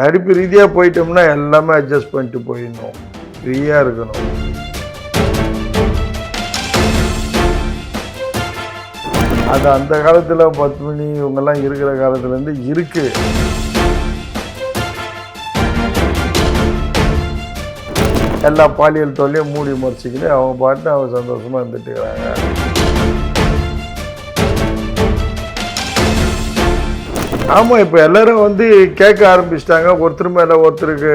நடிப்பு ரீதியாக போயிட்டோம்னா எல்லாமே அட்ஜஸ்ட் பண்ணிட்டு போயிடணும். ஃப்ரீயாக இருக்கணும். அது அந்த காலத்தில் பத்மினி இவங்கெல்லாம் இருக்கிற காலத்துலேருந்து இருக்கு. எல்லா பாலியல் தொல்லையும் மூடி முறைச்சிக்கிட்டு அவங்க பாட்டு அவங்க சந்தோஷமாக இருந்துட்டு இருக்கிறாங்க ஆமாம் இப்போ எல்லாரும் வந்து கேட்க ஆரம்பிச்சிட்டாங்க. ஒருத்தர் மேலே ஒருத்தருக்கு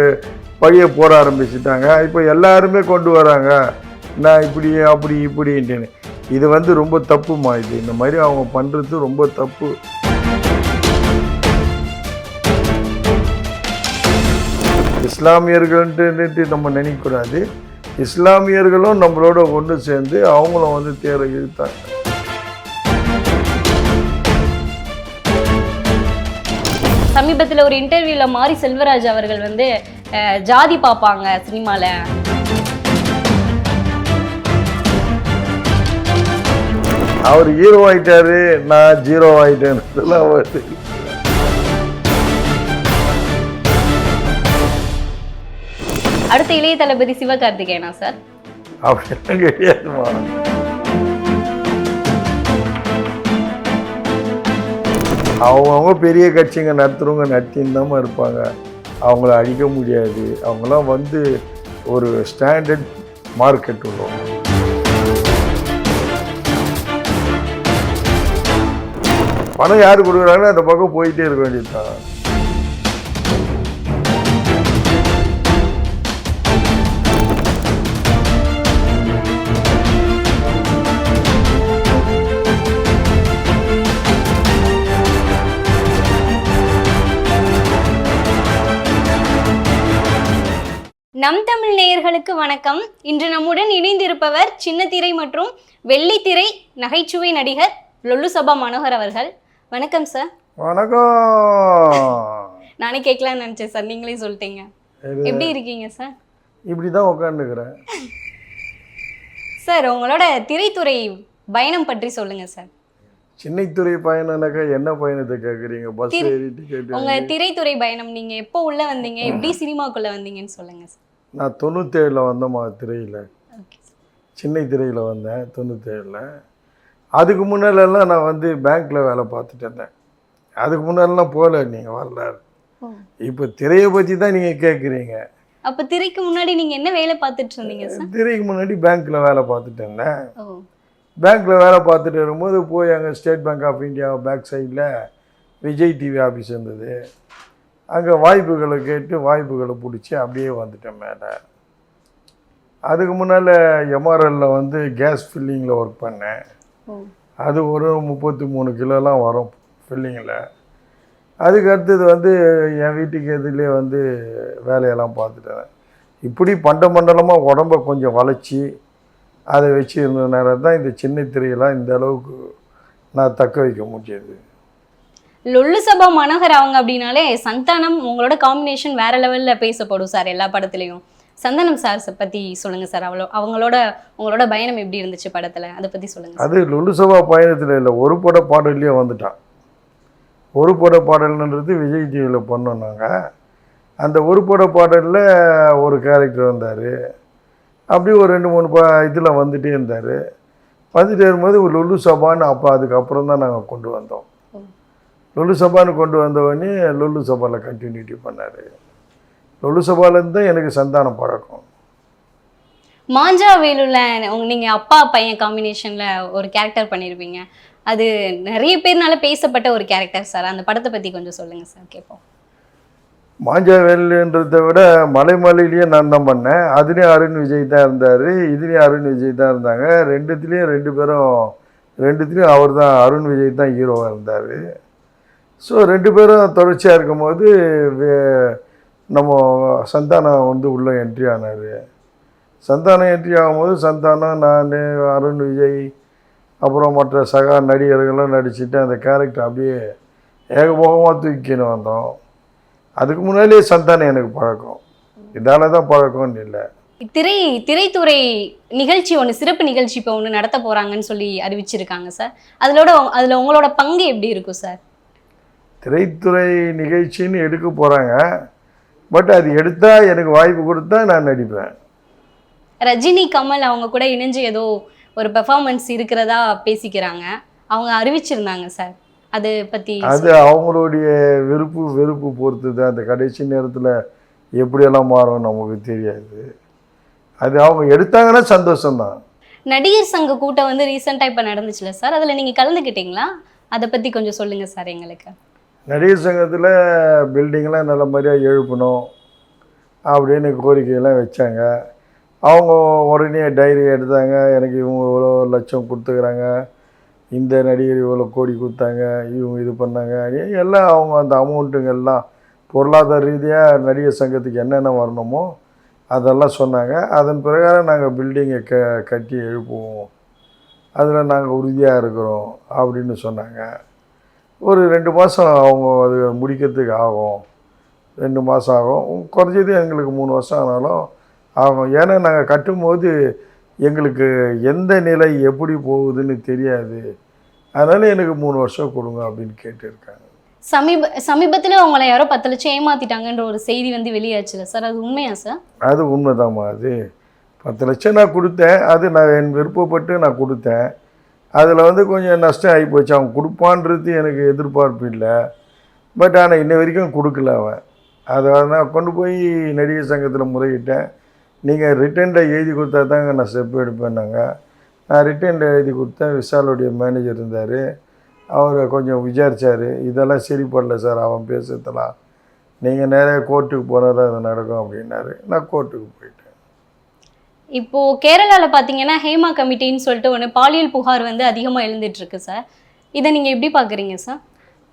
பழிய போட ஆரம்பிச்சிட்டாங்க. இப்போ எல்லாருமே கொண்டு வராங்க. நான் இப்படி அப்படி இப்படின்ட்டுன்னு. இது வந்து ரொம்ப தப்புமா இது? இந்த மாதிரி அவங்க பண்ணுறது ரொம்ப தப்பு. இஸ்லாமியர்கள்ன்ட்டு நம்ம நினைக்கக்கூடாது. இஸ்லாமியர்களும் நம்மளோட ஒன்று சேர்ந்து அவங்களும் வந்து தேரை இழுத்தாங்க. சமீபத்தில் ஒரு இன்டர்வியூவில் மாரி செல்வராஜ் அவர்கள் வந்து ஜாதி பார்ப்பாங்க சினிமாவில் அவர் ஹீரோ ஆயிட்டாரு நான் ஜீரோ ஆயிட்டேன்னு வருது அடுத்த இளைய தளபதி சிவகார்த்திகேயனா சார்? அப்படிலாம் கிடையாதுமா. அவங்கவுங்க பெரிய கட்சிங்க நடத்துகிறவங்க நடத்தின்னு தான் இருப்பாங்க. அவங்கள அழிக்க முடியாது. அவங்களாம் வந்து ஒரு ஸ்டாண்டர்ட் மார்க்கெட் உள்ளவங்க பணம் யார் கொடுக்குறாங்களோ அந்த பக்கம் போயிட்டே இருக்க வேண்டியதுதான். நம் தமிழ் நேயர்களுக்கு வணக்கம். இன்று நம்முடன் இணைந்திருப்பவர் சின்னத்திரை மற்றும் வெள்ளித்திரை நகைச்சுவை நடிகர் லொல்லு சபா மனோகர் அவர்கள். வணக்கம் சார். வணக்கம். நானே கேட்கலாம்னு நினச்சேன் சார். நீங்களே சொல்லிட்டீங்க. எப்படி இருக்கீங்க சார்? இப்படி தான் உட்காந்துக்கிறேன் சார் உங்களோட திரைத்துறை பயணம் பற்றி சொல்லுங்க சார். சின்னைத்துறை பயணம்னாக்கா என்ன பயணத்தை கேட்குறீங்க பஸ் ஏறி டிக்கெட் உங்க திரைத்துறை பயணம் நீங்க எப்போ உள்ள வந்தீங்க? எப்படி சினிமாக்குள்ள வந்தீங்கன்னு சொல்லுங்க சார். நான் தொண்ணூத்தேழில் வந்தேம்மா திரையில்? சின்னை திரையில் வந்தேன் தொண்ணூத்தேழில். அதுக்கு முன்னாலெல்லாம் நான் வந்து பேங்க்கில் வேலை பார்த்துட்டு இருந்தேன். அதுக்கு முன்னாலெல்லாம் போகல நீங்கள் வரலாறு. இப்போ திரையை பற்றி தான் நீங்கள் கேட்குறீங்க அப்ப திரைக்கு முன்னாடி நீங்க என்ன வேலை பார்த்துட்டு இருந்தீங்க திரைக்கு முன்னாடி பேங்க்கில் வேலை பார்த்துட்டு இருந்தேன். பேங்க்கில் வேலை பார்த்துட்டு இருக்கும்போது போய் அங்கே State Bank of India back சைடில் விஜய் டிவி ஆஃபீஸ் இருந்தது. அங்கே வாய்ப்புகளை கேட்டு வாய்ப்புகளை பிடிச்சி அப்படியே வந்துட்டேன் மேலே. அதுக்கு முன்னால் எம்ஆர்எல்ல வந்து கேஸ் ஃபில்லிங்கில் ஒர்க் பண்ணேன். அது ஒரு முப்பத்தி மூணு கிலோலாம் வரும் ஃபில்லிங்கில் அதுக்கு அடுத்தது வந்து என் வீட்டுக்கு எதிரிலே வந்து வேலையெல்லாம் பார்த்துட்டேன். இப்படி பண்ட மண்டலமாக உடம்ப கொஞ்சம் வளைச்சி அதை வச்சு இருந்ததுனால தான் இந்த சின்ன திரையெல்லாம் இந்த அளவுக்கு நான் தக்க வைக்க முடியாது லொல்லு சபா மனோகர் அவங்க அப்படின்னாலே சந்தானம் உங்களோட காம்பினேஷன் வேற லெவல்ல பேசப்படும் சார் எல்லா படத்துலையும். சந்தானம் சார் பத்தி சொல்லுங்க சார் அவ்வளோ அவங்களோட உங்களோட பயணம் எப்படி இருந்துச்சு படத்துல? அதை பத்தி சொல்லுங்க அது லுலுசபா பயணத்தில் இல்லை ஒரு பட பாடல்லையே வந்துட்டான். ஒரு பட பாடல்ன்றது விஜய் டிவியில் பண்ணோம் நாங்கள் அந்த ஒரு பட பாடலில் ஒரு கேரக்டர் வந்தார். அப்படி ஒரு ரெண்டு மூணு பா இதில் வந்துகிட்டே இருந்தார். வந்துட்டே இருக்கும்போது ஒரு லுலு சபான்னு அப்போ அதுக்கப்புறம் தான் நாங்கள் கொண்டு வந்தோம். லுலு சபான்னு கொண்டு வந்தவொடனே லுலு சபாவில் கண்டினியூட்டி பண்ணார். லுலு சபாலேருந்து தான் எனக்கு சந்தான பழக்கம். மாஞ்சா வேலுல உங்க- நீங்க அப்பா பையன் காம்பினேஷன்ல ஒரு கேரக்டர் பண்ணிருப்பீங்க. அது நிறைய பேர்னால பேசப்பட்ட ஒரு கேரக்டர் சார் அந்த படத்தை பத்தி கொஞ்சம் சொல்லுங்க சார் கேட்போம் மாஞ்சாவேலுன்றதை விட மலைமலையிலேயே நான் தான் பண்ணேன். அதுலேயும் அருண் விஜய் தான் இருந்தார். இதுலேயும் அருண் விஜய் தான் இருந்தாங்க. ரெண்டுத்துலேயும் ரெண்டு பேரும் ரெண்டுத்துலேயும் அவர் தான் அருண் விஜய் தான் ஹீரோவாக இருந்தார். ஸோ ரெண்டு பேரும் தொடர்ச்சியாக இருக்கும்போது நம்ம சந்தானம் வந்து உள்ளே என்ட்ரி ஆனார். சந்தானம் என்ட்ரி ஆகும்போது சந்தானம் நான் அருண் விஜய் அப்புறம் மற்ற சகா நடிகர்கள்லாம் நடிச்சுட்டு அந்த கேரக்டர் அப்படியே ஏகபோகமாக தூக்கின்னு வந்தோம். அதுக்கு முன்னாடியே சந்தானம் எனக்கு பழக்கம். இதால தான் பழக்கம்னு இல்லை. திரை திரைத்துறை நிகழ்ச்சி ஒன்று சிறப்பு நிகழ்ச்சி இப்போ ஒன்று நடத்த போகிறாங்கன்னு சொல்லி அறிவிச்சிருக்காங்க சார். அதோட அதில் உங்களோட பங்கு எப்படி இருக்கும் சார்? திரைத்துறை நிகழ்ச்சின்னு எடுக்க போகிறாங்க பட் அது எடுத்தால் எனக்கு வாய்ப்பு கொடுத்தா நான் நடிப்பேன். ரஜினி கமல் அவங்க கூட இணைஞ்சு ஏதோ ஒரு பெர்ஃபார்மன்ஸ் இருக்கிறதா பேசிக்கிறாங்க. அவங்க அறிவிச்சிருந்தாங்க சார். அது பத்தி அது அவங்களுடைய விருப்பு வெறுப்பு பொறுத்து தான் அந்த கடைசி நேரத்தில் எப்படியெல்லாம் மாறும் நமக்கு தெரியாது. அது அவங்க எடுத்தாங்கன்னா சந்தோஷம்தான். நடிகர் சங்க கூட்டம் வந்து ரீசெண்டாக இப்போ நடந்துச்சுல சார்? அதில் நீங்கள் கலந்துக்கிட்டீங்களா? அதை பற்றி கொஞ்சம் சொல்லுங்கள் சார் எங்களுக்கு. நடிகர் சங்கத்தில் பில்டிங்லாம் நல்ல மாதிரியாக எழுப்பணும் அப்படின்னு கோரிக்கையெல்லாம் வச்சாங்க. அவங்க உடனே டைரி எடுத்தாங்க. எனக்கு இவங்க இவ்வளோ லட்சம் கொடுத்துக்கிறாங்க. இந்த நடிகர் இவ்வளோ கோடி கொடுத்தாங்க. இவங்க இது பண்ணாங்க. எல்லாம் அவங்க அந்த அமௌண்ட்டுங்க எல்லாம் பொருளாதார ரீதியாக நடிகர் சங்கத்துக்கு என்னென்ன வரணுமோ அதெல்லாம் சொன்னாங்க. அதன் பிரகாரம் நாங்கள் பில்டிங்கை க கட்டி எழுப்புவோம். அதில் நாங்கள் உறுதியாக இருக்கிறோம் அப்படின்னு சொன்னாங்க. ஒரு ரெண்டு மாதம் அவங்க அது முடிக்கிறதுக்கு ஆகும். ரெண்டு மாதம் ஆகும். குறைஞ்சது எங்களுக்கு மூணு வருஷம் ஆனாலும் ஆகும். ஏன்னா நாங்கள் கட்டும்போது எங்களுக்கு எந்த நிலை எப்படி போகுதுன்னு தெரியாது. அதனால் எனக்கு மூணு வருஷம் கொடுங்க அப்படின்னு கேட்டிருக்காங்க. சமீப சமீபத்தில் அவங்கள யாரோ பத்து லட்சம் ஏமாத்திட்டாங்கன்ற ஒரு செய்தி வந்து வெளியாச்சுல. சார் அது உண்மையா சார்? அது உண்மைதாம்மா அது. பத்து லட்சம் நான் கொடுத்தேன். அது நான் என் விருப்பப்பட்டு நான் கொடுத்தேன். அதில் வந்து கொஞ்சம் நஷ்டம் ஆகி போச்சு. அவன் கொடுப்பான்றது எனக்கு எதிர்பார்ப்பு இல்லை. பட் ஆனால் இன்ன வரைக்கும் கொடுக்கல அவன். அதை நான் கொண்டு போய் நடிகர் சங்கத்தில் முறையிட்டேன். நீங்கள் ரிட்டனில் எழுதி கொடுத்தா தாங்க நான் ஸ்டெப் எடுப்பேன்னாங்க. நான் ரிட்டர்னில் எழுதி கொடுத்தேன். விஷாலுடைய மேனேஜர் இருந்தார். அவர் கொஞ்சம் விசாரித்தார் இதெல்லாம் சரிப்படல சார். அவன் பேசுறதெல்லாம். நீங்கள் நேராக கோர்ட்டுக்கு போனால் தான் அது நடக்கும் அப்படின்னாரு. நான் கோர்ட்டுக்கு போயிட்டேன். இப்போ கேரளால பாத்தீங்கன்னா ஹேமா கமிட்டின்னு சொல்லிட்டு ஒன்று பாலியல் புகார் வந்து அதிகமாக எழுந்துட்டு இருக்கு சார். இதை நீங்க எப்படி பாக்குறீங்க சார்?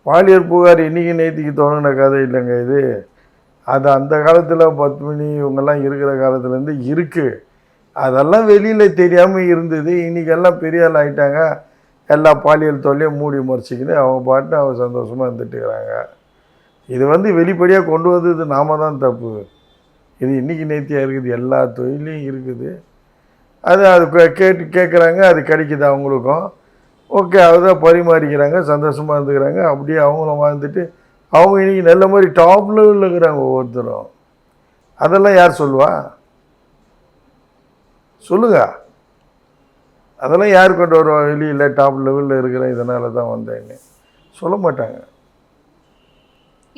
பாலியல் புகார் இன்றைக்கி நேத்திக்கு தொடங்கின கதை இல்லைங்க இது. அது அந்த காலத்தில் பத்மினி இவங்கெல்லாம் இருக்கிற காலத்துலேருந்து இருக்குது அதெல்லாம் வெளியில் தெரியாமல் இருந்தது. இன்றைக்கெல்லாம் பெரிய ஆள் ஆகிட்டாங்க எல்லா பாலியல் தொல்லையும் மூடி முறைச்சிக்கின்னு அவங்க பாட்டு அவங்க சந்தோஷமாக இருந்துட்டுருக்குறாங்க இது வந்து வெளிப்படையாக கொண்டு வந்தது நாம தான் தப்பு. இது இன்றைக்கி நேர்த்தியாக இருக்குது எல்லா தொழிலையும் இருக்குது. அது அது கேட்டு கேட்குறாங்க அது கிடைக்குது அவங்களுக்கும்? ஓகே அதுதான் பரிமாறிக்கிறாங்க சந்தோஷமாக இருந்துக்கிறாங்க. அப்படியே அவங்களும் வாழ்ந்துட்டு அவங்க இன்றைக்கி நல்ல மாதிரி டாப் லெவலில் இருக்கிறாங்க ஒவ்வொருத்தரும். அதெல்லாம் யார் சொல்லுவா? சொல்லுங்க. அதெல்லாம் யார் கொண்டு வருவா? வெளியில் டாப் லெவலில் இருக்கிறேன் இதனால தான் வந்தேன்னு. சொல்ல மாட்டாங்க.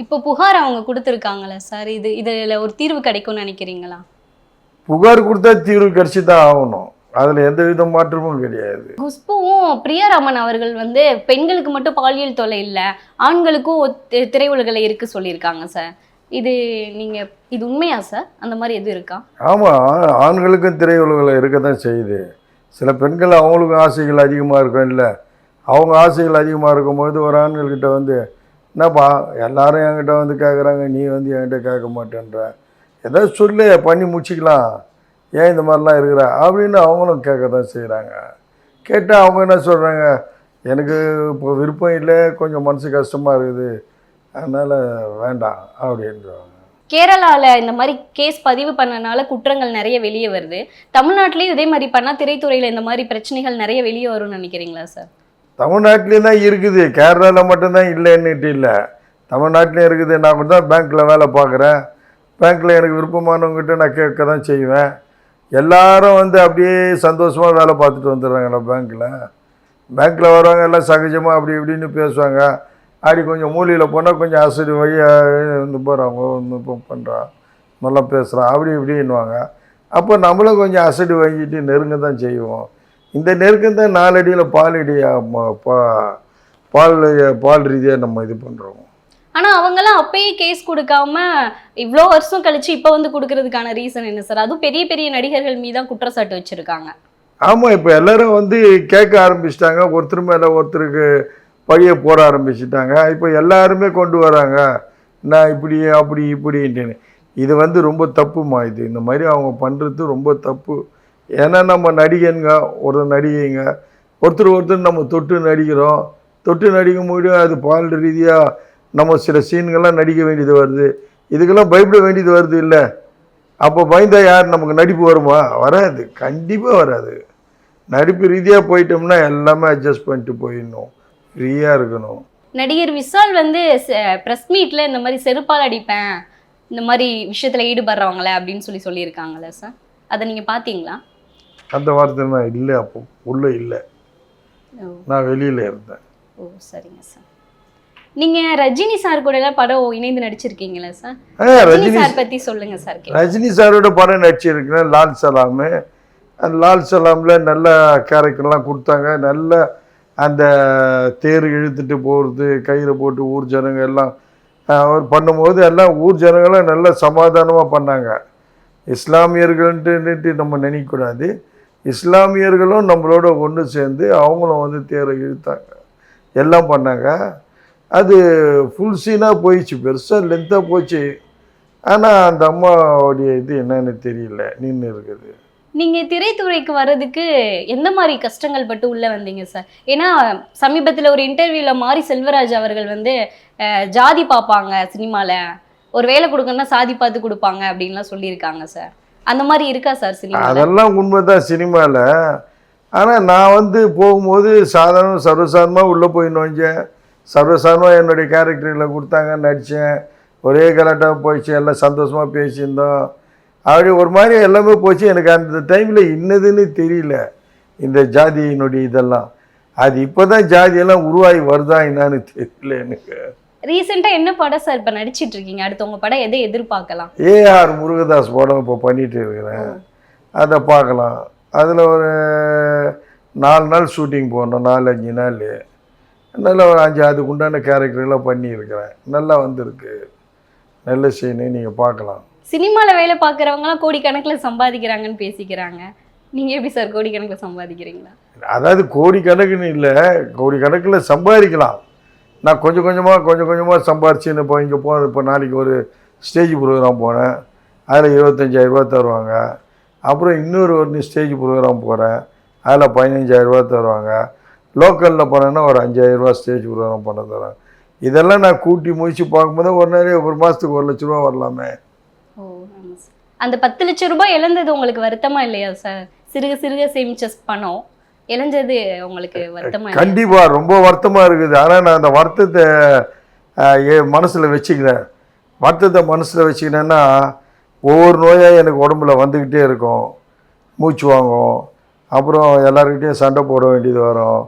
இப்போ புகார் அவங்க கொடுத்துருக்காங்களே சார்? இது இதுல ஒரு தீர்வு கிடைக்கும்னு நினைக்கிறீங்களா? புகார் கொடுத்தா தீர்வு கிடச்சி தான் ஆகணும். அதில் எந்த வித மாற்றமும் கிடையாது. குஷ்புவும் பிரியாராமன் அவர்கள் வந்து பெண்களுக்கு மட்டும் பாலியல் தொல்லை இல்லை ஆண்களுக்கும் திரையுலகில் இருக்கு சொல்லியிருக்காங்க சார். இது நீங்க இது உண்மையா சார்? அந்த மாதிரி எதுவும் இருக்கா? ஆமாம் ஆண்களுக்கும் திரையுலகில் இருக்க தான் செய்யுது. சில பெண்கள் அவங்களுக்கும் ஆசைகள் அதிகமாக இருக்கும் இல்லை அவங்க ஆசைகள் அதிகமாக இருக்கும்போது ஒரு ஆண்கள்கிட்ட வந்து என்னப்பா எல்லாரும் என்கிட்ட வந்து கேட்குறாங்க நீ வந்து என்கிட்ட கேட்க மாட்டேன்ற. ஏதாவது சொல்லு பண்ணி முடிச்சிக்கலாம். ஏன் இந்த மாதிரிலாம் இருக்கிற? அப்படின்னு அவங்களும் கேட்க தான் செய்கிறாங்க கேட்டால் அவங்க என்ன சொல்கிறாங்க எனக்கு இப்போ விருப்பம் இல்லை கொஞ்சம் மனசு கஷ்டமாக இருக்குது. அதனால் வேண்டாம் அப்படின்றாங்க. கேரளாவில் இந்த மாதிரி கேஸ் பதிவு பண்ணனால குற்றங்கள் நிறைய வெளியே வருது. தமிழ்நாட்டிலையும் இதே மாதிரி பண்ணால் திரைத்துறையில் இந்த மாதிரி பிரச்சனைகள் நிறைய வெளியே வரும்னு நினைக்கிறீங்களா சார்? தமிழ்நாட்டிலையும் தான் இருக்குது. கேரளாவில் மட்டும்தான் இல்லைன்னுட்டு இல்லை. தமிழ்நாட்டிலையும் இருக்குது. நான் கூட தான் பேங்க்கில் வேலை பார்க்குறேன். பேங்க்கில் எனக்கு விருப்பமானவங்ககிட்ட நான் கேட்க தான் செய்வேன். எல்லாரும் வந்து அப்படியே சந்தோஷமாக வேலை பார்த்துட்டு வந்துடுறாங்களா பேங்க்கில் பேங்க்கில் வருவாங்க எல்லாம் சகஜமாக அப்படி இப்படின்னு பேசுவாங்க. அப்படி கொஞ்சம் மூலையில் போனால் கொஞ்சம் அசடி வழியாக வந்து போகிறாங்க ஒன்று இப்போ பண்ணுறான் நல்லா பேசுகிறான் அப்படி இப்படின்னுவாங்க. அப்போ நம்மளும் கொஞ்சம் அசடி வாங்கிட்டு நெருங்க தான் செய்வோம். இந்த நெருக்கம் தான் நாலடியில் பாலடியாக ம- பா பால் பால் ரீதியாக நம்ம இது பண்ணுறோம் ஆனா அவங்கெல்லாம் அப்பயே கேஸ் கொடுக்காம இவ்வளோ வருஷம் கழிச்சு இப்போ வந்து கொடுக்கறதுக்கான ரீசன் என்ன சார் அதுவும் பெரிய பெரிய நடிகர்கள் மீது தான் குற்றச்சாட்டு வச்சிருக்காங்க. ஆமாம் இப்போ எல்லாரும் வந்து கேட்க ஆரம்பிச்சிட்டாங்க. ஒருத்தர் மேலே ஒருத்தருக்கு பழிய போட ஆரம்பிச்சிட்டாங்க. இப்போ எல்லாருமே கொண்டு வராங்க. நான் இப்படி அப்படி இப்படின்ட்டுன்னு. இது வந்து ரொம்ப தப்புமா இது? இந்த மாதிரி அவங்க பண்ணுறது ரொம்ப தப்பு. ஏன்னா நம்ம நடிகனுங்க ஒரு நடிகைங்க. ஒருத்தர் ஒருத்தர் நம்ம தொட்டு நடிக்கிறோம். தொட்டு நடிக்கும் போது அது பால் ரீதியாக நம்ம சில சீன்கள்லாம் நடிக்க வேண்டியது வருது. இதுக்கெல்லாம் பயப்பட வேண்டியது வருது இல்லை. அப்போ பயந்தா யார்? நமக்கு நடிப்பு வருமா? வராது. கண்டிப்பாக வராது. நடிப்பு ரீதியாக போயிட்டோம்னா எல்லாமே அட்ஜஸ்ட் பண்ணிட்டு போயிடணும். ஃப்ரீயாக இருக்கணும். நடிகர் விஷால் வந்து ப்ரெஸ் மீட்டில் இந்த மாதிரி செருப்பால் அடிப்பேன் இந்த மாதிரி விஷயத்தில் ஈடுபடுறவங்கள அப்படின்னு சொல்லி சொல்லியிருக்காங்களே சார் அதை நீங்கள் பார்த்தீங்களா? அந்த வார்த்தை நான் இல்லை அப்போ உள்ளே இல்லை. நான் வெளியில் இருந்தேன். ஓ சரிங்க சார். நீங்க ரஜினி சார் கூட எல்லாம் படம் இணைந்து நடிச்சிருக்கீங்களா சார்? ரஜினி சார். பத்தி சொல்லுங்க சார். ரஜினி சாரோட படம் நடிச்சிருக்கிறேன் லால் சலாமு. லால் சலாமில் நல்ல கேரக்டர்லாம் கொடுத்தாங்க. நல்ல அந்த தேர் இழுத்துட்டு போகிறது கயிறு போட்டு ஊர் ஜனங்க எல்லாம் அவர் பண்ணும்போது எல்லாம் ஊர் ஜனங்களாம் நல்ல சமாதானமாக பண்ணாங்க. இஸ்லாமியர்கள்ன்ட்டு நம்ம நினைக்கக்கூடாது. இஸ்லாமியர்களும் நம்மளோட ஒன்று சேர்ந்து அவங்களும் வந்து தேரை இழுத்தாங்க. எல்லாம் பண்ணாங்க. அது ஃபுல் சீனாக போயிடுச்சு. பெருசாக லென்த்தாக போச்சு. ஆனால் அந்த அம்மாவுடைய இது என்னன்னு தெரியல. நின்று இருக்குது. நீங்கள் திரைத்துறைக்கு வர்றதுக்கு எந்த மாதிரி கஷ்டங்கள் பட்டு உள்ளே வந்தீங்க சார் ஏன்னா சமீபத்தில் ஒரு இன்டர்வியூவில் மாரி செல்வராஜ் அவர்கள் வந்து ஜாதி பார்ப்பாங்க சினிமாவில் ஒரு வேலை கொடுக்கணும்னா சாதி பார்த்து கொடுப்பாங்க அப்படின்லாம் சொல்லியிருக்காங்க சார் அந்த மாதிரி இருக்கா சார் சினிமா அதெல்லாம் உண்மைதான் சினிமாவில் ஆனால் நான் வந்து போகும்போது சாதாரண சர்வசாதாரணமாக உள்ளே போய் நுழைஞ்சேன் சர்வசாதாரணமாக என்னுடைய கேரக்டரில் கொடுத்தாங்க நடித்தேன் ஒரே கலாட்டாக போயிடுச்சு எல்லாம் சந்தோஷமாக பேசியிருந்தோம். அப்படி ஒரு மாதிரி எல்லாமே போச்சு. எனக்கு அந்த டைமில் இன்னதுன்னு தெரியல இந்த ஜாதியினுடைய இதெல்லாம். அது இப்போ தான் ஜாதியெல்லாம் உருவாகி வருதா என்னான்னு தெரியல எனக்கு. ரீசெண்டா என்ன படம் சார் இப்ப நடிச்சிட்டு இருக்கீங்க அடுத்து உங்க படம் எதை எதிர்பார்க்கலாம்? ஏஆர் முருகதாஸ் படம் இப்போ பண்ணிட்டு இருக்கிறேன். அதை பார்க்கலாம். அதில் ஒரு நாலு நாள் ஷூட்டிங் போனோம். நாலு அஞ்சு நாள். நல்லா ஒரு அஞ்சு அதுக்கு உண்டான கேரக்டர்லாம் பண்ணியிருக்கிறேன். நல்லா வந்திருக்கு. நல்ல சீனு நீங்கள் பார்க்கலாம். சினிமால வேலை பார்க்குறவங்கலாம் கோடிக்கணக்கில் சம்பாதிக்கிறாங்கன்னு பேசிக்கிறாங்க. நீங்க எப்படி சார் கோடிக்கணக்கில் சம்பாதிக்கிறீங்களா? அதாவது கோடிக்கணக்குன்னு இல்லை. கோடிக்கணக்கில் சம்பாதிக்கலாம். நான் கொஞ்சம் கொஞ்சமாக கொஞ்சம் கொஞ்சமாக சம்பாரிச்சுன்னு இப்போ இங்கே போனேன் இப்போ நாளைக்கு ஒரு ஸ்டேஜ் ப்ரோக்ராம் போனேன். அதில் இருபத்தஞ்சாயிரரூபா தருவாங்க. அப்புறம் இன்னொரு ஒரு ஸ்டேஜ் ப்ரோக்ராம் போகிறேன் அதில் பதினஞ்சாயிரரூபா தருவாங்க. லோக்கலில் போனேன்னா ஒரு அஞ்சாயிரரூபா ஸ்டேஜ் ப்ரோக்ராம் பண்ண தரேன். இதெல்லாம் நான் கூட்டி முயற்சி பார்க்கும்போது ஒரு நாளே ஒரு மாதத்துக்கு ஒரு லட்ச ரூபா வரலாமே. அந்த பத்து லட்சம் ரூபாய் இழந்தது உங்களுக்கு வருத்தமா இல்லையா சார்? சிறுக சிறுக சேமிச்ச பணம். இழந்தது உங்களுக்கு வருத்தமா இல்லையா கண்டிப்பாக ரொம்ப வருத்தமாக இருக்குது. ஆனால் நான் அந்த வருத்தத்தை என் மனசில் வச்சுக்கிறேன். வருத்தத்தை மனசில் வச்சுக்கினேன்னா ஒவ்வொரு நோயாக எனக்கு உடம்புல வந்துக்கிட்டே இருக்கும். மூச்சு வாங்கும். அப்புறம் எல்லாருக்கிட்டையும் சண்டை போட வேண்டியது வரும்.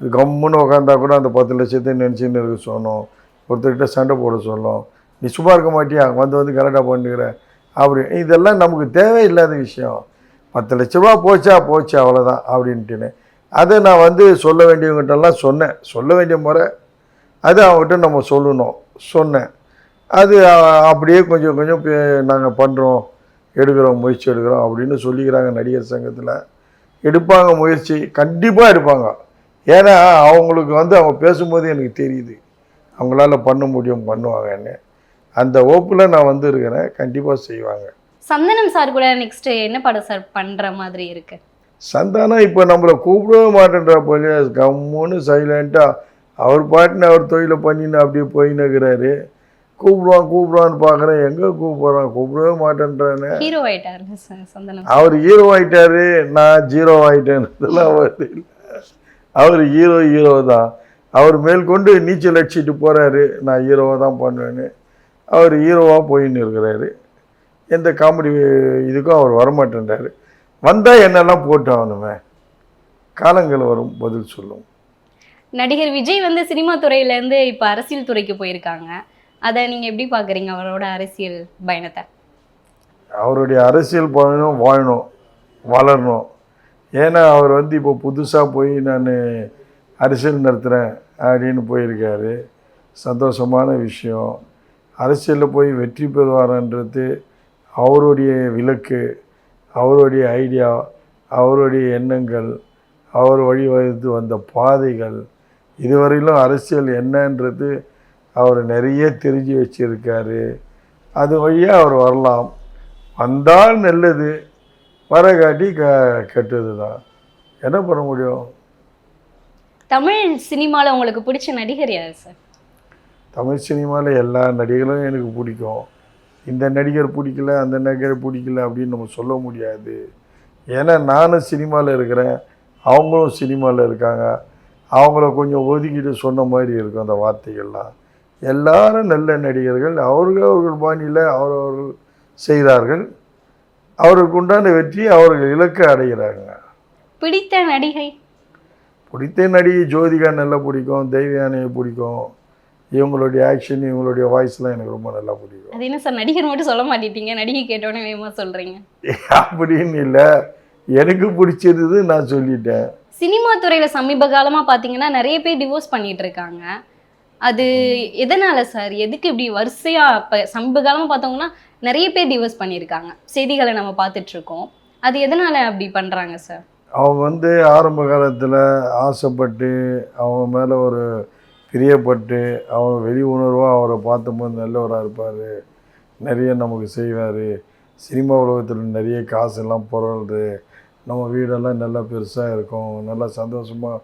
கம்முன்னு உட்காந்தா கூட அந்த பத்து லட்சத்தை நினச்சின்னு இருக்க சொன்னோம் ஒருத்தர்கிட்ட சண்டை போட சொல்லும் நீ சும்மா இருக்க மாட்டியா? வந்து வந்து கரெக்டாக பண்ணுகிற அப்படி இதெல்லாம் நமக்கு தேவையில்லாத விஷயம். பத்து லட்ச ரூபா போச்சா போச்சு அவ்வளோதான் அப்படின்ட்டுன்னு. அதை நான் வந்து சொல்ல வேண்டியவங்கிட்டலாம் சொன்னேன். சொல்ல வேண்டிய முறை அது அவங்ககிட்ட நம்ம சொல்லணும். சொன்னேன். அது அப்படியே கொஞ்சம் கொஞ்சம் நாங்கள் பண்ணுறோம் எடுக்கிறோம் முயற்சி எடுக்கிறோம் அப்படின்னு சொல்லிக்கிறாங்க நடிகர் சங்கத்தில். எடுப்பாங்க முயற்சி கண்டிப்பாக எடுப்பாங்க. ஏன்னா அவங்களுக்கு வந்து அவங்க பேசும்போது எனக்கு தெரியுது. அவங்களால பண்ண முடியும் பண்ணுவாங்கன்னு. அந்த ஓப்பில் நான் வந்து இருக்கிறேன். கண்டிப்பாக செய்வாங்க. சந்தனம் சார் கூட நெக்ஸ்ட் என்ன படம் சார் பண்ணுற மாதிரி இருக்குது சந்தானம் இப்போ நம்மளை கூப்பிடவே மாட்டேன்றா போலியா கம்முன்னு சைலண்ட்டாக அவர் பாட்டுன்னு அவர் தொழிலை பண்ணின்னு அப்படியே போயின்னு இருக்கிறாரு கூப்பிடுவான் கூப்பிடுவான்னு பார்க்குறேன் எங்கே கூப்பிட்றான்? கூப்பிடவே மாட்டேன்றானே. ஹீரோ சந்தனம் அவர் ஹீரோ ஆயிட்டாரு. நான் ஜீரோ ஆயிட்டேன்றதெல்லாம் வருது அவர் ஹீரோ ஹீரோ தான். அவர் மேற்கொண்டு நீச்சல் அடிச்சிட்டு போகிறாரு நான் ஹீரோவாக தான் பண்ணுவேன்னு. அவர் ஹீரோவாக போயின்னு இருக்கிறாரு எந்த காமெடி இதுக்கும் அவர் வரமாட்டேன்றாரு. வந்தால் என்னெல்லாம் போட்டு ஆகணுமே காலங்கள் வரும் பதில் சொல்லும். நடிகர் விஜய் வந்து சினிமா துறையில இருந்து இப்ப அரசியல் துறைக்கு போயிருக்காங்க. அதை நீங்க எப்படி பாக்குறீங்க அவரோட அரசியல் பயணத்தை? அவருடைய அரசியல் பயணம் வாழணும் வளரணும். ஏன்னா அவர் வந்து இப்போ புதுசாக போய் நான் அரசியல் நடத்துகிறேன் அப்படின்னு போயிருக்காரு. சந்தோஷமான விஷயம். அரசியலில் போய் வெற்றி பெறுவாரன்றது அவருடைய விலக்கு அவருடைய ஐடியா அவருடைய எண்ணங்கள் அவர் வழிவகுத்து வந்த பாதைகள் இதுவரையிலும் அரசியல் என்னன்றது அவர் நிறைய தெரிஞ்சு வச்சிருக்காரு. அது வழியாக அவர் வரலாம். வந்தால் நல்லது வரகாட்டி க கெட்டது தான் என்ன பண்ண முடியும்? தமிழ் சினிமால உங்களுக்கு பிடிச்ச நடிகர் யார் சார் தமிழ் சினிமாவில் எல்லா நடிகர்களும் எனக்கு பிடிக்கும். இந்த நடிகர் பிடிக்கல அந்த நடிகர் பிடிக்கல அப்படின்னு நம்ம சொல்ல முடியாது. ஏன்னா நானும் சினிமாவில் இருக்கிறேன். அவங்களும் சினிமாவில் இருக்காங்க. அவங்கள கொஞ்சம் ஒதுக்கிட்டு சொன்ன மாதிரி இருக்கும் அந்த வார்த்தைகள்லாம். எல்லாரும் நல்ல நடிகர்கள். அவர்கள் அவர்கள் பாணியில் அவரவர்கள் செய்கிறார்கள் அவருக்கு உண்டான வெற்றி அவர்கள் இலக்கை அடைகிறாங்க. பிடித்த நடிகை? பிடித்த நடிகை ஜோதிகா நல்லா பிடிக்கும் தெய்வயானையை பிடிக்கும். இவங்களுடைய ஆக்ஷன் இவங்களுடைய வாய்ஸ்லாம் எனக்கு ரொம்ப நல்லா பிடிக்கும் அது என்ன சார் நடிகர் மட்டும் சொல்ல மாட்டேட்டீங்க நடிகை கேட்டோன்னே வேகமா சொல்றீங்க. அப்படின்னு இல்லை. எனக்கு பிடிச்சிருந்தது நான் சொல்லிட்டேன். சினிமா துறையில சமீப காலமா பாத்தீங்கன்னா நிறைய பேர் டிவோர்ஸ் பண்ணிட்டு இருக்காங்க அது எதனால சார்? எதுக்கு இப்படி வரிசையா இப்ப சமீப காலமா பார்த்தோம்னா நிறைய பேர் டிவோர்ஸ் பண்ணியிருக்காங்க. செய்திகளை நம்ம பார்த்துட்டு இருக்கோம் அது எதனால அப்படி பண்றாங்க சார்? அவங்க வந்து ஆரம்ப காலத்தில் ஆசைப்பட்டு அவங்க மேலே ஒரு பிரியப்பட்டு அவர் வெளி உணர்வாக அவரை பார்த்தபோது நல்லவராக இருப்பார். நிறைய நமக்கு செய்வார். சினிமா உலகத்தில் நிறைய காசெல்லாம் புரளுது. நம்ம வீடெல்லாம் நல்லா பெருசாக இருக்கும். நல்லா சந்தோஷமாக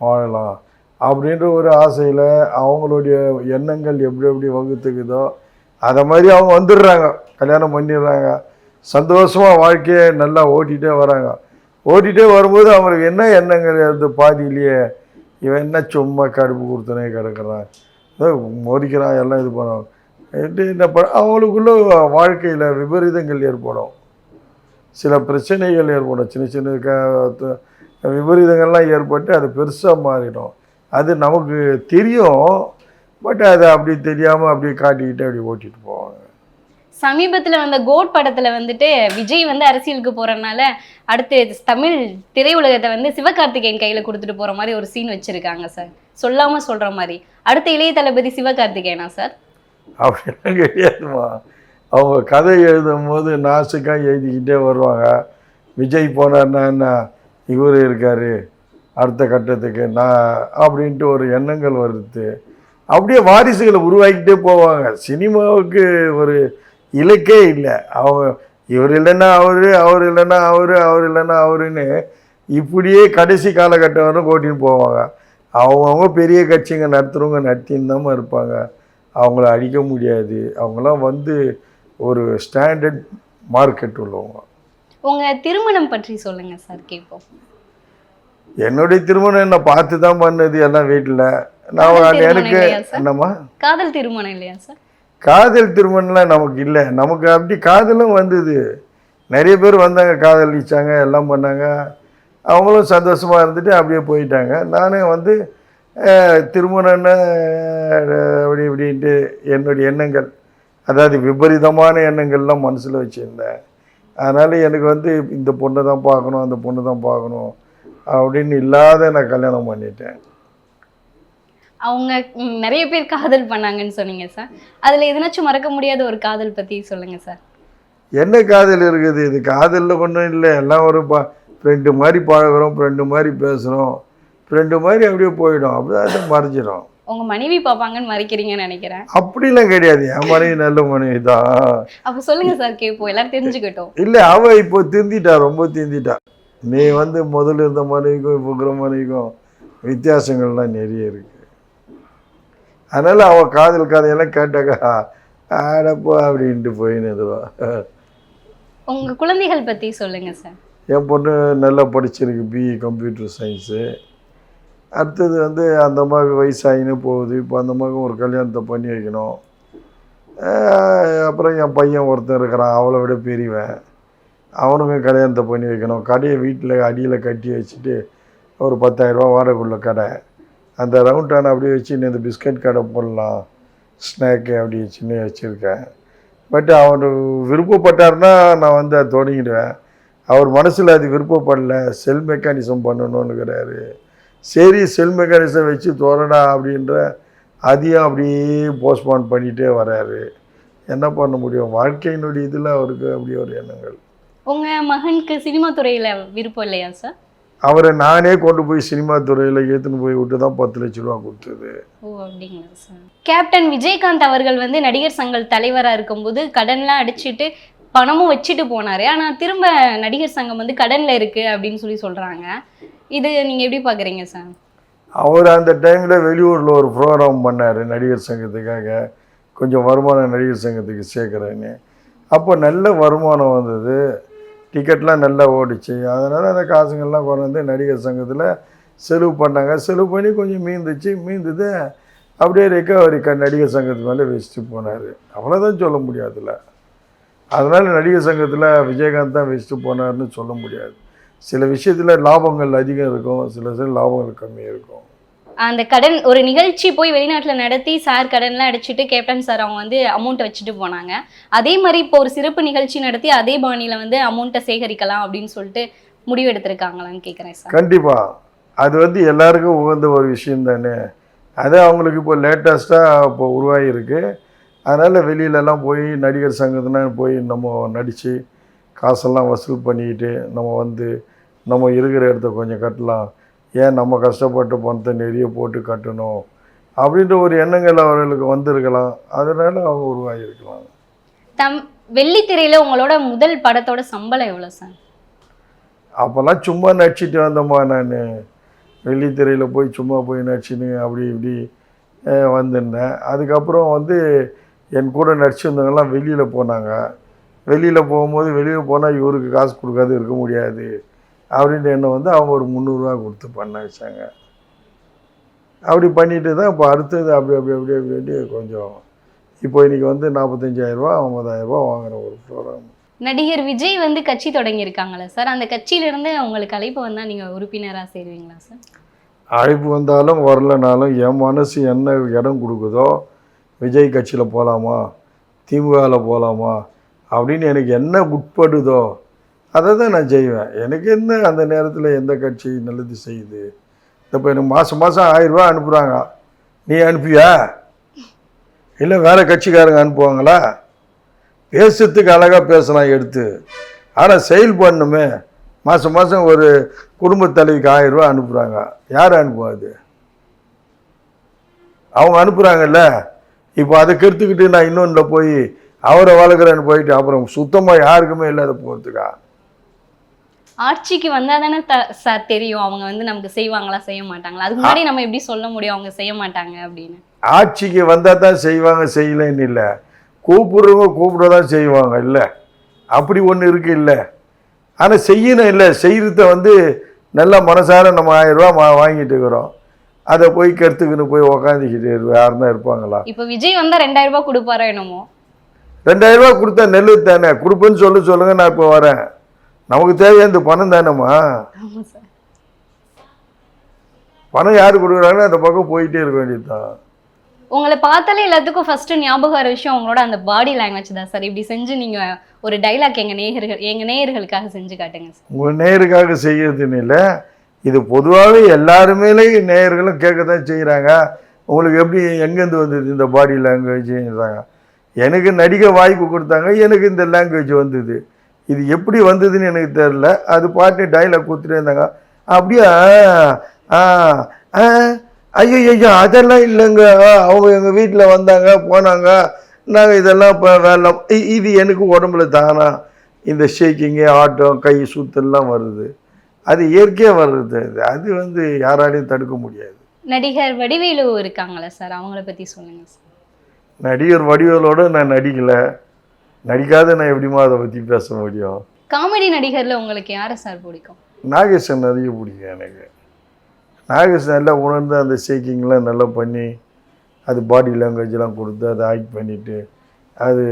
வாழலாம் அப்படின்ற ஒரு ஆசையில் அவங்களுடைய எண்ணங்கள் எப்படி எப்படி வகுத்துக்குதோ அதை மாதிரி அவங்க வந்துடுறாங்க. கல்யாணம் பண்ணிடுறாங்க. சந்தோஷமாக வாழ்க்கையை நல்லா ஓட்டிகிட்டே வராங்க. ஓட்டிகிட்டே வரும்போது அவங்களுக்கு என்ன எண்ணங்கள் இருந்து பாதியிலேயே இவன் என்ன சும்மா கடுப்பு கொடுத்தனே கிடக்குறான். ஏதோ மொறிக்கிறான் எல்லாம் இது பண்ணுவான். என்ன ப அவங்களுக்குள்ள வாழ்க்கையில் விபரீதங்கள் ஏற்படும். சில பிரச்சனைகள் ஏற்படும். சின்ன சின்ன க விபரீதங்கள்லாம் ஏற்பட்டு அது பெருசாக மாறிடும். அது நமக்கு தெரியும். பட் அதை அப்படி தெரியாமல் அப்படியே காட்டிக்கிட்டு அப்படி ஓட்டிகிட்டு போவாங்க. சமீபத்தில் வந்த கோட் படத்தில் வந்துட்டு விஜய் வந்து அரசியலுக்கு போகிறனால அடுத்து தமிழ் திரையுலகத்தை வந்து சிவகார்த்திகேயன் கையில் கொடுத்துட்டு போகிற மாதிரி ஒரு சீன் வச்சுருக்காங்க சார் சொல்லாமல் சொல்கிற மாதிரி. அடுத்த இளைய தளபதி சிவகார்த்திகேயனா சார் அப்படிலாம் கிடையாதுமா அவங்க கதை எழுதும் போது நாசுக்காக எழுதிக்கிட்டே வருவாங்க. விஜய் போனார்னா என்ன? இவர் இருக்கார் அடுத்த கட்டத்துக்கு நான் அப்படின்ட்டு ஒரு எண்ணங்கள் வருது. அப்படியே வாரிசுகளை உருவாக்கிட்டே போவாங்க. சினிமாவுக்கு ஒரு இலக்கே இல்லை. அவங்க இவர் இல்லைன்னா அவர் அவர் இல்லைன்னா அவர் அவர் இல்லைன்னா அவருன்னு இப்படியே கடைசி காலகட்டம் வரை ஓட்டின்னு போவாங்க. அவங்கவுங்க பெரிய கட்சிங்க நடத்துகிறவங்க நடத்தின்னு தான் இருப்பாங்க. அவங்கள அழிக்க முடியாது. அவங்களாம் வந்து ஒரு ஸ்டாண்டர்ட் மார்க்கெட் உள்ளவங்க. உங்க திருமணம் பற்றி சொல்லுங்க சார் கேட்போம். என்னுடைய திருமணம் என்ன பார்த்து தான் பண்ணது எல்லாம் வீட்டில். நான் எனக்கு? என்னம்மா? காதல் திருமணம் இல்லையா சார்? காதல் திருமணம்லாம் நமக்கு இல்லை. நமக்கு அப்படி காதலும் வந்தது. நிறைய பேர் வந்தாங்க காதலிச்சாங்க எல்லாம் பண்ணாங்க. அவங்களும் சந்தோஷமாக இருந்துட்டு அப்படியே போயிட்டாங்க. நானே வந்து அஹ், திருமணம்னு அப்படி இப்படின்ட்டு என்னுடைய எண்ணங்கள் அதாவது விபரீதமான எண்ணங்கள்லாம் மனசில் வச்சுருந்தேன். அதனால் எனக்கு வந்து இந்த பொண்ணை தான் பார்க்கணும் அந்த பொண்ணை தான் பார்க்கணும் அப்படின்னு இல்லாத நான் கல்யாணம் பண்ணிட்டேன். அவங்க நிறைய பேர் காதல் பண்ணாங்கன்னு சொன்னீங்க சார் அதுல எதனாச்சும் மறக்க முடியாத ஒரு காதல் பத்தி சொல்லுங்க சார் என்ன காதல் இருக்குது? இது காதலில் ஒன்றும் இல்லை. எல்லாம் ஒரு பா ஃப்ரெண்டு மாதிரி பழகுறோம் ஃப்ரெண்டு மாதிரி பேசுகிறோம் ஃப்ரெண்டு மாதிரி அப்படியே போயிடும். அப்படியே அதை மறைஞ்சிடும் உங்க மனைவி பார்ப்பாங்கன்னு மறைக்கிறீங்கன்னு நினைக்கிறேன். அப்படிலாம் கிடையாது. என் மனைவி நல்ல மனைவி தான் அப்ப சொல்லுங்க சார் கேட்போம் எல்லாரும் தெரிஞ்சுக்கிட்டோம். இல்லை அவள் இப்போ திருந்திட்டா ரொம்ப திருந்திட்டா நீ வந்து முதல்ல இருந்த மனைவிக்கும் இப்போ இருக்கிற மனைவிக்கும் வித்தியாசங்கள்லாம் நிறைய இருக்குது அதனால் அவள் காதல் கதையெல்லாம் கேட்டாக்கா ஆடப்போ அப்படின்ட்டு போயின்னு இதுவா. உங்க குழந்தைகள் பத்தி சொல்லுங்க சார். என் பொண்ணு நல்லா படிச்சிருக்கு பிஇ கம்ப்யூட்டர் சயின்ஸு அடுத்தது வந்து அந்த அம்மாவுக்கு வயசாகினே போகுது. இப்போ அந்த அம்மாவுக்கு ஒரு கல்யாணத்தை பண்ணி வைக்கணும். அப்புறம் என் பையன் ஒருத்தன் இருக்கிறான் அவளை விட பெரியவன். அவனுக்கும் கல்யாணத்தை பண்ணி வைக்கணும். கடையை வீட்டில் அடியில் கட்டி வச்சுட்டு ஒரு பத்தாயிரரூபா வாடகைக்குள்ள கடை. அந்த ரவுண்டான அப்படியே வச்சு இந்த பிஸ்கட் கடை போடலாம். ஸ்நாக்கு அப்படி சின்ன வச்சுருக்கேன். பட் அவர் விருப்பப்பட்டாருன்னா நான் வந்து அதை தொடங்கிடுவேன். அவர் மனசில் அது விருப்பப்படல. செல் மெக்கானிசம் பண்ணணுன்னுக்கிறாரு சரி செல் மெக்கானிசம் வச்சு தோறடா அப்படின்ற அதையும் அப்படியே போஸ்ட்போன் பண்ணிகிட்டே வராரு. என்ன பண்ண முடியும்? வாழ்க்கையினுடைய இதில் அவருக்கு அப்படி ஒரு எண்ணங்கள். உங்கள் மகனுக்கு சினிமா துறையில் விருப்பம் இல்லையா சார் அவரை நானே கொண்டு போய் சினிமா துறையில் ஏற்றுன்னு போய் விட்டு தான் பத்து லட்ச ரூபா கொடுத்தது. ஓ அப்படிங்களா சார் கேப்டன் விஜயகாந்த் அவர்கள் வந்து நடிகர் சங்கம் தலைவரா இருக்கும்போது கடன்லாம் அடிச்சிட்டு பணமும் வச்சுட்டு போனாரு. ஆனா திரும்ப நடிகர் சங்கம் வந்து கடன்ல இருக்கு அப்படின்னு சொல்லி சொல்றாங்க. இது நீங்க எப்படி பாக்குறீங்க சார் அவர் அந்த டைமில் வெளியூரில் ஒரு ப்ரோக்ராம் பண்ணார் நடிகர் சங்கத்துக்காக. கொஞ்சம் வருமானம் நடிகர் சங்கத்துக்கு சேர்க்குறேன்னு. அப்போ நல்ல வருமானம் வந்தது. டிக்கெட்லாம் நல்லா ஓடிச்சு. அதனால் அந்த காசுங்கள்லாம் கொண்டு நடிகர் சங்கத்தில் செலவு பண்ணாங்க. செலவு பண்ணி கொஞ்சம் மீந்துச்சு. மீந்தது அப்படியே ரெக்கவரி க நடிகர் சங்கத்து மேலே வச்சுட்டு போனார். அவ்வளோதான் சொல்ல முடியாதுல்ல. அதனால் நடிகர் சங்கத்தில் விஜயகாந்த் தான் வச்சுட்டு போனார்னு சொல்ல முடியாது. சில விஷயத்தில் லாபங்கள் அதிகம் இருக்கும். சில சில லாபங்கள் கம்மியாக இருக்கும். அந்த கடன் ஒரு நிகழ்ச்சி போய் வெளிநாட்டில் நடத்தி சார் கடன்லாம் அடிச்சுட்டு கேப்டன் சார் அவங்க வந்து அமௌண்ட்டை வச்சுட்டு போனாங்க. அதே மாதிரி இப்போ ஒரு சிறப்பு நிகழ்ச்சி நடத்தி அதே பாணியில் வந்து அமௌண்ட்டை சேகரிக்கலாம் அப்படின்னு சொல்லிட்டு முடிவு எடுத்திருக்காங்களான்னு கேட்குறேன் சார். கண்டிப்பாக அது வந்து எல்லாருக்கும் உகந்த ஒரு விஷயம் தானே. அது அவங்களுக்கு இப்போ லேட்டஸ்ட்டாக இப்போ உருவாகியிருக்கு. அதனால் வெளியிலலாம் போய் நடிகர் சங்கத்துனா போய் நம்ம நடித்து காசெல்லாம் வசூல் பண்ணிக்கிட்டு நம்ம வந்து நம்ம இருக்கிற இடத்த கொஞ்சம் கட்டலாம். ஏன் நம்ம கஷ்டப்பட்டு பணத்தை நிறைய போட்டு கட்டணும்? அப்படின்ற ஒரு எண்ணங்கள் அவர்களுக்கு வந்திருக்கலாம். அதனால் அவங்க உருவாகியிருக்கலாம். தம் வெள்ளித்திரையில உங்களோட முதல் படத்தோட சம்பளம் எவ்வளவு சார்? அப்போல்லாம் சும்மா நடிச்சிட்டு வந்தோம்மா நான். வெள்ளித்திரையில் போய் சும்மா போய் நடிச்சுன்னு அப்படி இப்படி வந்திருந்தேன். அதுக்கப்புறம் வந்து என் கூட நடிச்சிருந்தவங்கலாம் வெளியில் போனாங்க. வெளியில் போகும்போது வெளியில் போனால் இவருக்கு காசு கொடுக்காது இருக்க முடியாது. அப்படின்ற எண்ணம் வந்து அவங்க ஒரு முந்நூறுரூவா கொடுத்து பண்ண வச்சாங்க. அப்படி பண்ணிட்டு தான் இப்போ அடுத்தது அப்படி அப்படி அப்படி அப்படி அப்படி கொஞ்சம் இப்போ இன்றைக்கி வந்து நாற்பத்தஞ்சாயிரரூபா ஐம்பதாயிரரூபா வாங்குற ஒரு ப்ரோக்ராம் நடிகர் விஜய் வந்து கட்சி தொடங்கியிருக்காங்களே சார் அந்த கட்சியில இருந்து உங்களுக்கு அழைப்பு வந்தா நீங்க உறுப்பினரா சேருவீங்களா சார் அழைப்பு வந்தாலும் வரலனாலும் என் மனசு என்ன இடம் கொடுக்குதோ விஜய் கட்சியில் போகலாமா திமுகவில் போகலாமா அப்படின்னு எனக்கு என்ன உட்படுதோ அதை தான் நான் செய்வேன். எனக்கு என்ன அந்த நேரத்தில் எந்த கட்சி நல்லது செய்யுது? இப்போ எனக்கு மாதம் மாதம் ஆயிரரூபா அனுப்புகிறாங்க நீ அனுப்பியா? இல்லை வேறு கட்சிக்காரங்க அனுப்புவாங்களா? பேசுறதுக்கு அழகாக பேசலாம் எடுத்து. ஆனால் செயல் பண்ணணுமே. மாதம் மாதம் ஒரு குடும்ப தலைவிக்கு ஆயிரம் அனுப்புகிறாங்க யார் அனுப்புவாது அவங்க அனுப்புகிறாங்கல்ல இப்போ அதை கெடுத்துக்கிட்டு நான் இன்னொன்றில் போய் அவரை வளர்க்குறேன்னு போயிட்டு அப்புறம் சுத்தமாக யாருக்குமே இல்லாத போகிறதுக்கா ஆட்சிக்கு வந்தா தானே த- சார் தெரியும். அவங்க வந்து நமக்கு செய்வாங்களா செய்ய மாட்டாங்களா? அதுக்கு முன்னாடி நம்ம எப்படி சொல்ல முடியும்? அவங்க செய்ய மாட்டாங்க அப்படின்னு. ஆட்சிக்கு வந்தால் தான் செய்வாங்க செய்யலைன்னு இல்லை. கூப்பிடுறவங்க கூப்பிட தான் செய்வாங்க இல்லை. அப்படி ஒன்று இருக்கு இல்லை. ஆனால் செய்யணும் இல்லை. செய்கிறத வந்து நல்ல மனசார நம்ம ஆயிரம் ரூபா வா- வாங்கிட்டு இருக்கிறோம். அதை போய் கெடுத்துக்கின்னு போய் உக்காந்துக்கிட்டு யாருன்னா இருப்பாங்களா? இப்போ விஜய் வந்தா ரெண்டாயிரம் ரூபாய் கொடுப்பாரோ என்னமோ? ரெண்டாயிரம் ரூபா கொடுத்தா நெல் தானே? கொடுப்பேன்னு சொல்ல சொல்லுங்க நான் இப்போ வரேன். நமக்கு தேவையான பணம் தானேம்மா? பணம் யார் கொடுக்குறாங்களோ அந்த பக்கம் போயிட்டே இருக்க வேண்டியதுதான். உங்களை பார்த்தாலே எல்லாத்துக்கும் ஃபர்ஸ்ட் ஞாபகம் வர விஷயம் உங்களோட அந்த பாடி லாங்குவேஜ் தான் சார். இப்படி செஞ்சு நீங்க ஒரு டைலாக் எங்க நேயர்கள் எங்க நேயர்களுக்காக செஞ்சு காட்டுங்க சார். உங்கள் நேயருக்காக செய்யறதுன்னு இல்லை. இது பொதுவாகவே எல்லாருமேலே நேயர்களும் கேட்க தான் செய்கிறாங்க உங்களுக்கு எப்படி எங்கேருந்து வந்தது இந்த பாடி லாங்குவேஜ்ன்றாங்க எனக்கு நடிக்க வாய்ப்பு கொடுத்தாங்க எனக்கு இந்த லாங்குவேஜ் வந்தது. இது எப்படி வந்ததுன்னு எனக்கு தெரில அது பாட்டு டைலாக் கொடுத்துட்டே இருந்தாங்க. அப்படியா? ஆ ஆ. ஐயோ ஐயோ அதெல்லாம் இல்லைங்க. அவங்க எங்கள் வீட்டில் வந்தாங்க போனாங்க. நாங்கள் இதெல்லாம் இப்போ வேலை இது எனக்கு உடம்புல தானா? இந்த ஷேக்கிங்கு ஆட்டம் கை சுத்தெல்லாம் வருது. அது இயற்கையாக வர்றது. அது அது வந்து யாராலையும் தடுக்க முடியாது. நடிகர் வடிவேலு இருக்காங்களா சார்? அவங்கள பத்தி சொல்லுங்க சார். நடிகர் வடிவேலோட நான் நடிக்கலை. நடிக்காத நான் எப்படிமா அதை பற்றி பேச முடியும்? காமெடி நடிகர்ல உங்களுக்கு யாரை சார் பிடிக்கும்? நாகேஷன் நிறைய பிடிக்கும் எனக்கு. நாகேஷ் நல்லா உணர்ந்து அந்த ஷேக்கிங்லாம் நல்லா பண்ணி அது பாடி லாங்குவேஜ்லாம் கொடுத்து அதை ஆக்ட் பண்ணிவிட்டு அது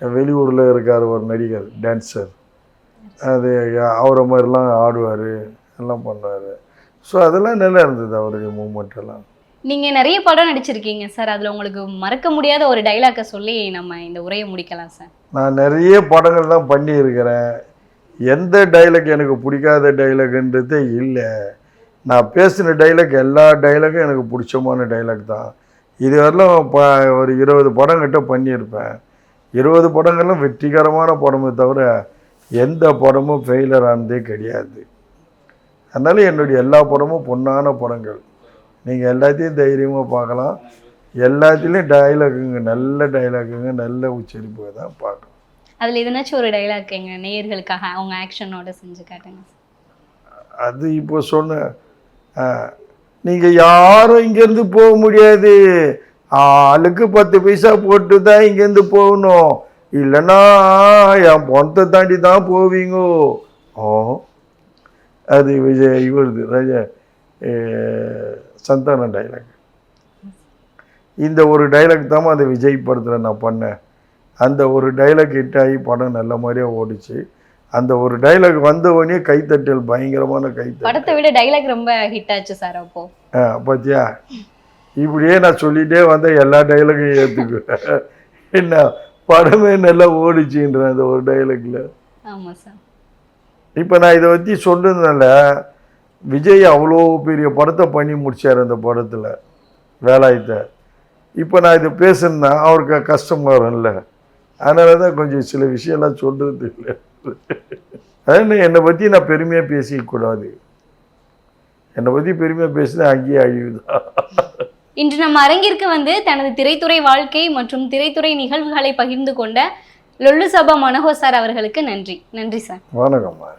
வெளியூரில் இருக்கார் ஒரு நடிகர் டான்ஸர் அது அவரை மாதிரிலாம் ஆடுவார் எல்லாம் பண்ணுவார். ஸோ அதெல்லாம் நல்லா இருந்தது அவருடைய மூமெண்ட் எல்லாம். நீங்க நிறைய படம் நடிச்சிருக்கீங்க சார். அதுல உங்களுக்கு மறக்க முடியாத ஒரு டைலாக்கை சொல்லி நம்ம இந்த உரையை முடிக்கலாம் சார். நான் நிறைய படங்கள் தான் பண்ணியிருக்கிறேன். எந்த டைலாக் எனக்கு பிடிக்காத டைலாக்ன்றதே இல்லை. நான் பேசின டைலாக் எல்லா டைலாக்கும் எனக்கு பிடிச்சமான டைலாக் தான். இதுவரையிலும் ப ஒரு இருபது படம் கிட்ட பண்ணியிருப்பேன். இருபது படங்களும் வெற்றிகரமான படமே தவிர எந்த படமும் ஃபெயிலர் ஆனதே கிடையாது. அதனால் என்னுடைய எல்லா படமும் பொன்னான படங்கள். நீங்கள் எல்லாத்தையும் தைரியமாக பார்க்கலாம். எல்லாத்துலேயும் டைலாக்குங்க நல்ல டைலாக்குங்க நல்ல உச்சரிப்பு தான் பார்க்கலாம் அதுல எதனாச்சும் ஒரு டைலாக் எங்க நேயர்களுக்காக அவங்க ஆக்ஷனோட செஞ்சு காட்டுங்க. அது இப்போ சொன்ன நீங்கள் யாரும் இங்கேருந்து போக முடியாது. ஆளுக்கு பத்து பைசா போட்டு தான் இங்கேருந்து போகணும். இல்லைன்னா என் பணத்தை தாண்டி தான் போவீங்கோ. ஓ அது விஜய் இவருது ராஜா சந்தான டைலாக் இந்த ஒரு டைலாக் தான் அந்த விஜய் படத்தில் நான் பண்ணேன். அந்த ஒரு டைலாக் ஹிட் ஆகி படம் நல்ல மாதிரியாக ஓடிச்சு. அந்த ஒரு டைலாக் வந்த உடனே கைத்தட்டல் பயங்கரமான கைத்தட்டல். படத்தை விட டைலாக் ரொம்ப ஹிட் ஆச்சு சார் அப்போ. ஆ, பாத்தியா? இப்படியே நான் சொல்லிட்டே வந்தேன் எல்லா டைலாகையும் ஏற்றுக்குவேன் என்ன படமே நல்லா ஓடிச்சுன்றேன் அந்த ஒரு டைலாக்ல ஆமா சார் இப்போ நான் இதை பற்றி சொன்னதுனால விஜய் அவ்வளோ பெரிய படத்தை பண்ணி முடிச்சார் அந்த படத்தில் வேலாயத்தை. இப்போ நான் இதை பேசுனா அவருக்கு கஷ்டம் வரும்ல. அதனால தான் கொஞ்சம் சில விஷயம்லாம் சொல்கிறது இல்லை. அதான் என்னை பற்றி நான் பெருமையாக பேசிக்கூடாது என்னை பற்றி பெருமையாக பேசினா அங்கேயே அழிவுதான். இன்று நம்ம அரங்கிற்கு வந்து தனது திரைத்துறை வாழ்க்கை மற்றும் திரைத்துறை நிகழ்வுகளை பகிர்ந்து கொண்ட லொல்லு சபா மனோகர் சார் அவர்களுக்கு நன்றி. நன்றி சார். வணக்கம்மா.